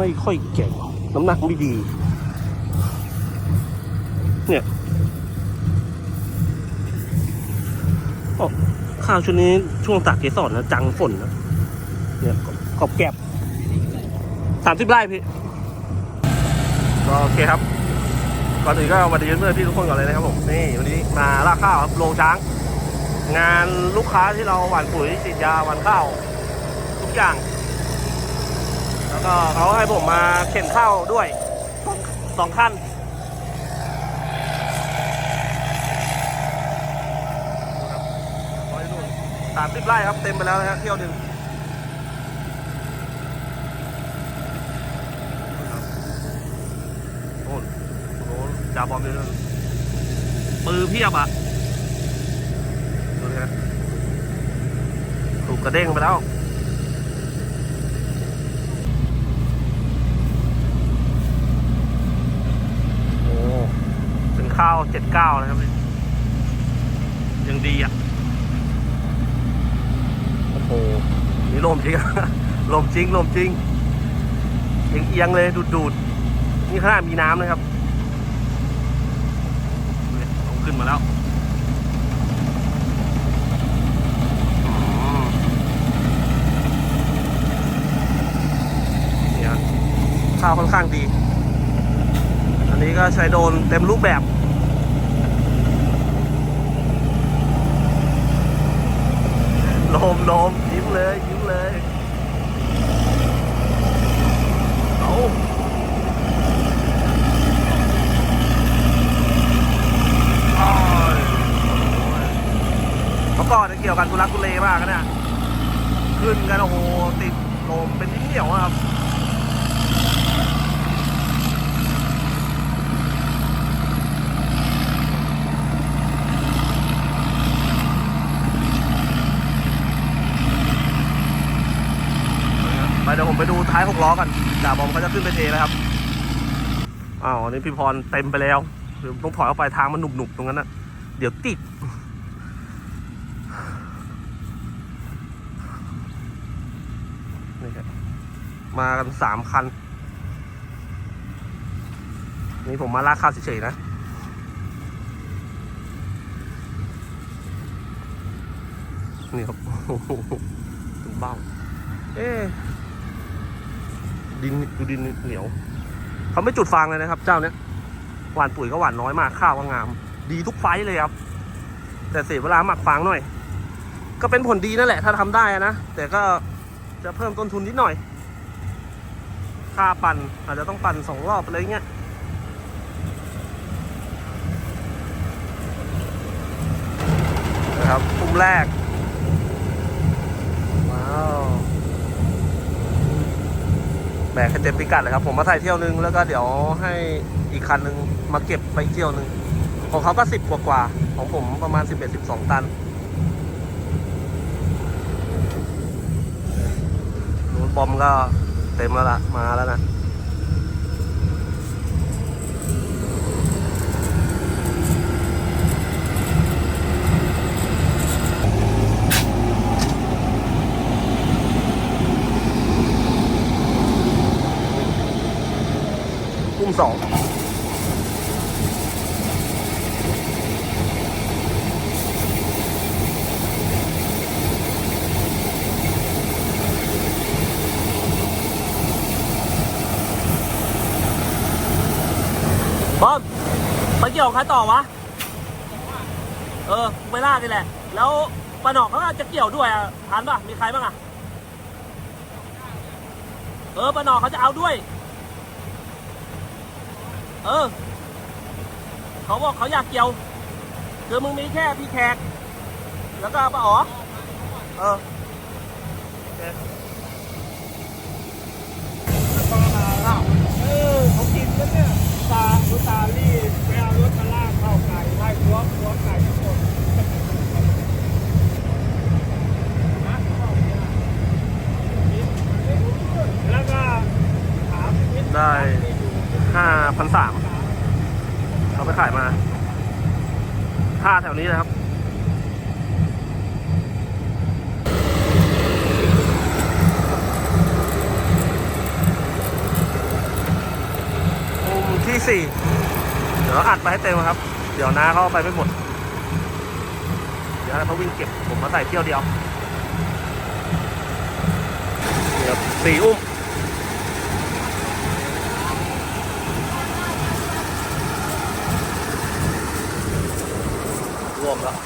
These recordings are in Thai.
ไม่ค่อยเก่ง น้ำหนักไม่ดี เนี่ยอข้าวชุดนี้ช่วงตากเกสรนะจังฝนนะเนี่ยกอบแกบสามสิบไร่พี่ก็โอเคครับก่อนอื่นก็สวัสดีเพื่อนพี่ทุกคนก่อนเลยนะครับผมนี่วันนี้มาล่าข้าวครับโรงช้าง งานลูกค้าที่เราหว่านปุ๋ยฉีดยาหว่านข้าว ทุกอย่าง แล้วก็เขาให้ผมมาเข็นข้าวด้วยสองสองคันสามสิบไร่ครับเต็มไปแล้วนะฮะเที่ยวหนึ่งโอ้โหจ่าบอมเลยปือเพียบอะดูนะฮะถูกกระเด้งไปแล้ว โอ้เป็น ข้าวเจ็ดเก้านะครับยังดีอะ โอ้โห นี่ลมจริงลมจริงลมจริงเอียงเอียงเลยดูดดูดนี่ขนามีน้ำนะครับเนี่ยเอาขึ้นมาแล้วอืมเนี่ยข้าวค่อนข้างดี อันนี้ก็ใช้โดนเต็มรูปแบบ โลมโลมยิ้มเลยยิ้มเลยเอาเมื่อก่อนเนี่ยเกี่ยวกันทุลักทุเลมากนะเนี่ยขึ้นกันโอ้โหติดลมเป็นที่เหนียวครับ ไปดูท้ายหกล้อกันจ่าบอมเขาจะขึ้นไปเทแล้วครับอ้าวอันนี้พี่พรเต็มไปแล้วเดี๋ยวต้องถอยออกไปทางมันหนุบๆตรงนั้นนะเดี๋ยวติดนี่ครับมากันสามคัน นี่ผมมาลากข้าวเฉยๆนะนี่ครับถึงเบ้า เอ๊ะ ดินดูดินเหนียวเขาไม่จุดฟางเลยนะครับ เจ้าเนี้ยหวานปุ๋ยก็หวานน้อยมากข้าวก็งาม ดีทุกไฟเลยครับ แต่เสียเวลาหมักฟางหน่อย ก็เป็นผลดีนั่นแหละ ถ้าทำได้นะแต่ก็จะเพิ่มต้นทุนนิดหน่อย ค่าปั่นอาจจะต้องปั่นสองรอบอะไรเงี้ยนะครับปุ่มแรก ว้าว แบกให้เต็มพิกัดเลยครับ ผมมาถ่ายเที่ยวนึงแล้วก็เดี๋ยวให้อีกคันนึงมาเก็บไปเที่ยวนึง ของเขาก็สิบกว่ากว่าๆของผมประมาณสิบเอ็ดสิบสองตันนู้นบอมก็เต็มแล้วล่ะ มาแล้วนะ กุ้ มสองบอมไปเกี่ยวกับใครต่อวะ เออไปล่านี่แหละ แล้วปาหนอกเขาก็จะเกี่ยวด้วยอะทันป่ะ มีใครบ้างอะ เออปาหนอกเขาจะเอาด้วย เออ เขาบอกเขาอยากเกี่ยว คือมึงมีแค่พี่แขก แล้วก็ป้าอ๋อ เออเออเขากินกันเนี่ยตาตาลี่ไปเอารถมาลากเข้าไก่ไล่ล้วงล้วงไก่ทั้งหมดแล้วก็ถามนิด ได้ห้าพันสามเขาไปขายมาห้าแถ วนี้นะครับที่สี่เดี๋ยวอัดไปให้เต็มครับ เดี๋ยวน้าเขาไปไม่หมด เดี๋ยวเขาวิ่งเก็บผมมาใส่เที่ยวเดียวนี่ครับสี่อุ้ม รวมแล้ว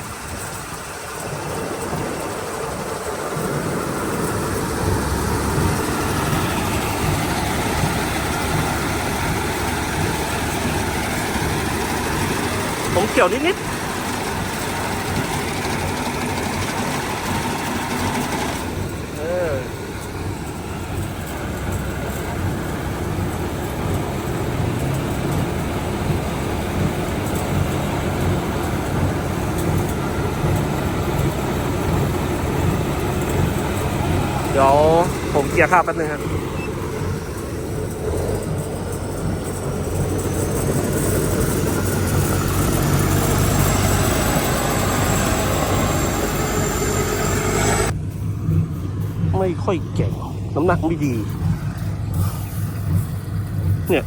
ผมเกี่ยวนิดๆ เดี๋ยวผมเกียร์ข้าวแป๊บนึงครับไม่ค่อยเก่ง น้ำหนักไม่ดี เนี่ย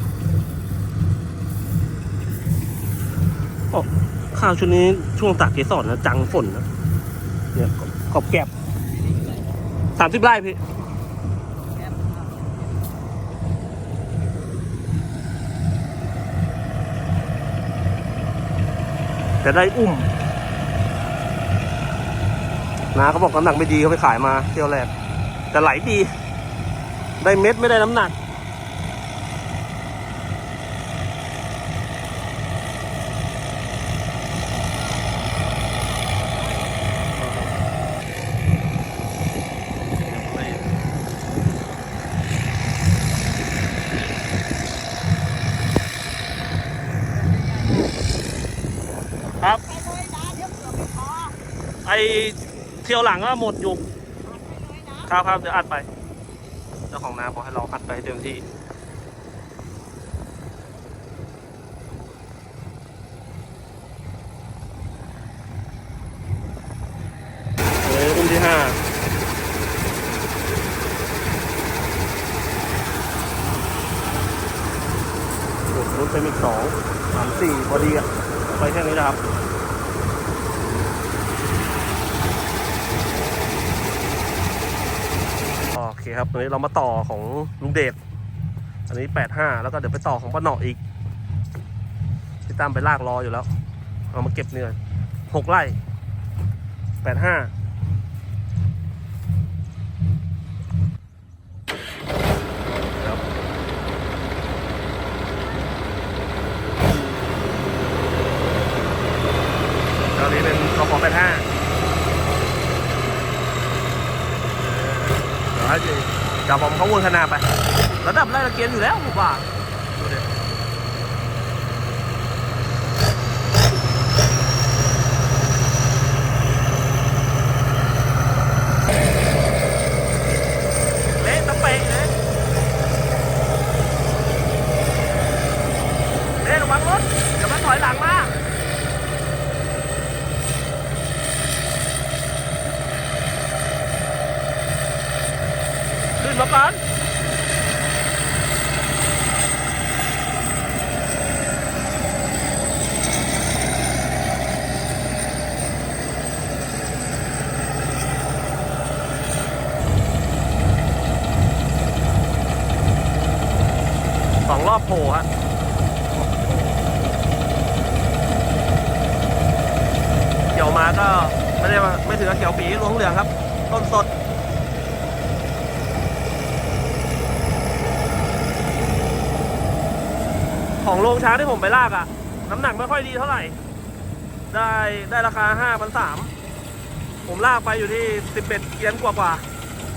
โอ้ข้าวชุดนี้ช่วงตากเกสรนะจังฝนนะเนี่ยขอบแกบ สามสิบไร่พี่จะได้อุ้มนะเขาบอกน้ำหนักไม่ดีเขาไปขายมาเที่ยวแรกแต่ไหลดี ได้เม็ดไม่ได้น้ำหนัก ครับ ไอ เที่ยวหลังก็หมดอยู่ครับครับเดี๋ยวอัดไป เจ้าของนาบอกให้เราอัดไปให้เต็มที่เอ้ยอุ้มที่ห้ารุ่นเป็นอีกสองสามสี่พอดีอะไปแค่นี้นะครับ โอ เคครับวันนี้เรามาต่อของลุงเดชอันนี้แปดห้าแล้วก็เดี๋ยวไปต่อของป้าหนออีกพี่ตั้มไปลากรออยู่แล้ว เอามาเก็บเนื้อหกไร่แปดห้าครับตอนนี้เป็นกขอแปดห้า เดี๋ยวให้ดี เดี๋ยวผมเขาวนขนาดไประดับไล่ระเกียนอยู่แล้วผมว่าดูดิเละตะเปะเลยเละระวังรถเดี๋ยวมันถอยหลังมา ขึ้นมาก่อนสอง รอบโผล่ฮะเกี่ยวมาก็ไม่ได้ไม่ถือว่าเกี่ยวปีหลวงเหลืองครับ ต้นสดของโรงช้างที่ผมไปลากอะน้ำหนักไม่ค่อยดีเท่าไหร่ ได้ได้ราคาห้าพันสามผมลากไปอยู่ที่สิบเอ็ดเกียนกว่ากว่า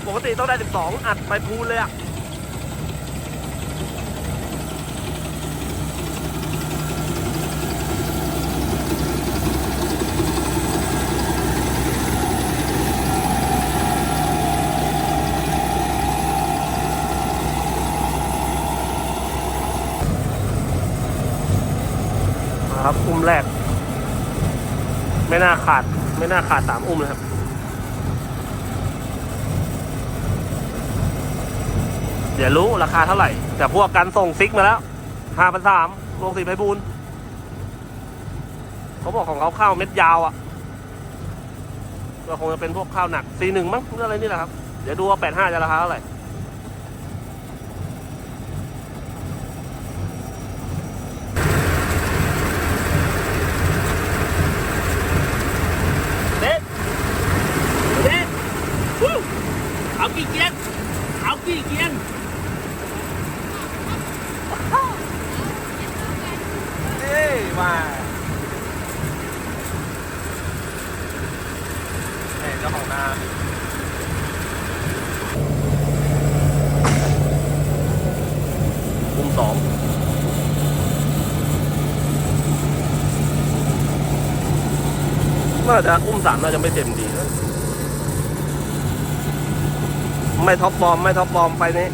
ปกติต้องได้สิบสองอัดไปพูนเลยอะนะครับ อุ้ม แรก ไม่น่าขาด ไม่น่าขาดสามอุ้มเลยครับเดี๋ยวรู้ราคาเท่าไหร่ แต่พวกกันส่งซิกมาแล้วห้าพันสามโรงสีไพบูลเขาบอกของเขาข้าวเม็ดยาวอะ่ะก็คงจะเป็นพวกข้าวหนักสีหนึ่งมั้งหรืออะไรนี่แหละครับ เดี๋ยวดูว่าแปดห้าจะราคาเท่าไหร่ เด็ดเด็ดวู้เอากี่เกียนเอากี่เกียนเอ้ ยมาเอ้ยเจ้าของนาคุมสองน่าจะอุ้มสามน่าจะไม่เต็มดีนะไม่ท็อปฟอร์ม ไม่ท็อปฟอร์มไปนี้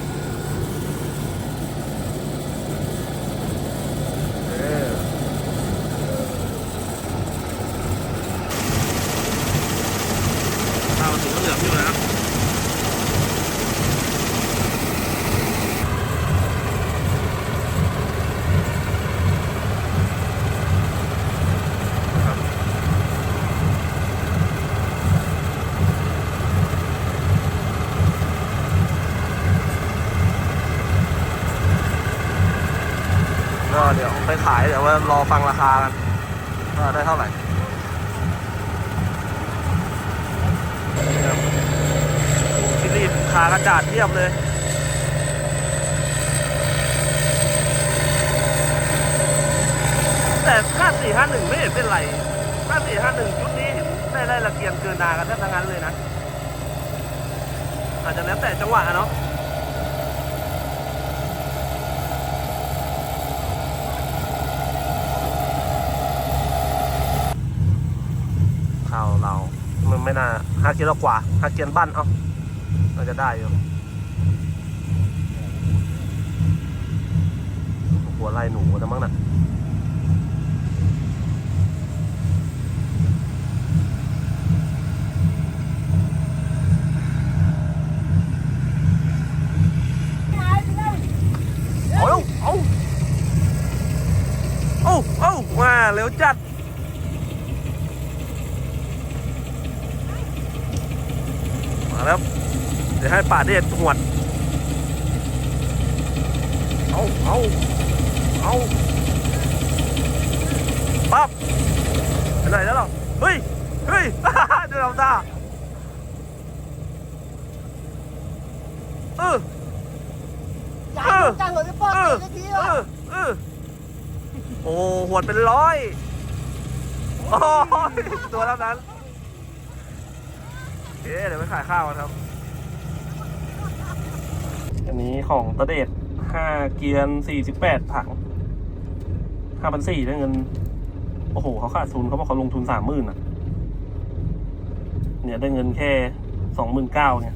เออข้าวสีเหลืองอยู่นะครับ ก็เดี๋ยว ไปขายเดี๋ยวว่ารอฟังราคากันว่าได้เท่าไหร่ที่รีบขากระจาดเทียบเลยแต่ห้าสี่ห้าหนึ่งไม่เห็นเป็นไรห้าสี่ห้าหนึ่งชุดนี้เห็นได้ไล่ละเกียนเกินนากันแทบทั้งนั้นเลยนะ อาจจะแล้วแต่จังหวะเนาะ ข้าวเรา มัน ไม่น่าห้าเกียร์กว่าห้าเกียร์บ้านเอ้าน่าจะได้อยู่หัวไล่หนูนะมั้งน่ะอาเอาเอาเอามาเร็วจัด มาแล้ว เดี๋ยวให้ป่าเดชหวด เอาเอาเอาปั๊บไปไหนแล้วเหรอเฮ้ย เฮ้ยเดี๋ยวเราตาเอออยากจังเลยป้าเออทีเออเออโอ้หวดเป็นร้อย โอ้ยตัวเท่านั้น เคเดี๋ยวไปขายข้าวกันครับ อันนี้ของตะเดชห้าเกียนสี่สิบแปดถังห้าพันสี่ได้เงิน โอ้โห เขาขาดทุนเขาบอกเขาลงทุนสามหมื่นอะ เนี่ยได้เงินแค่สองหมื่นเก้าเนี่ย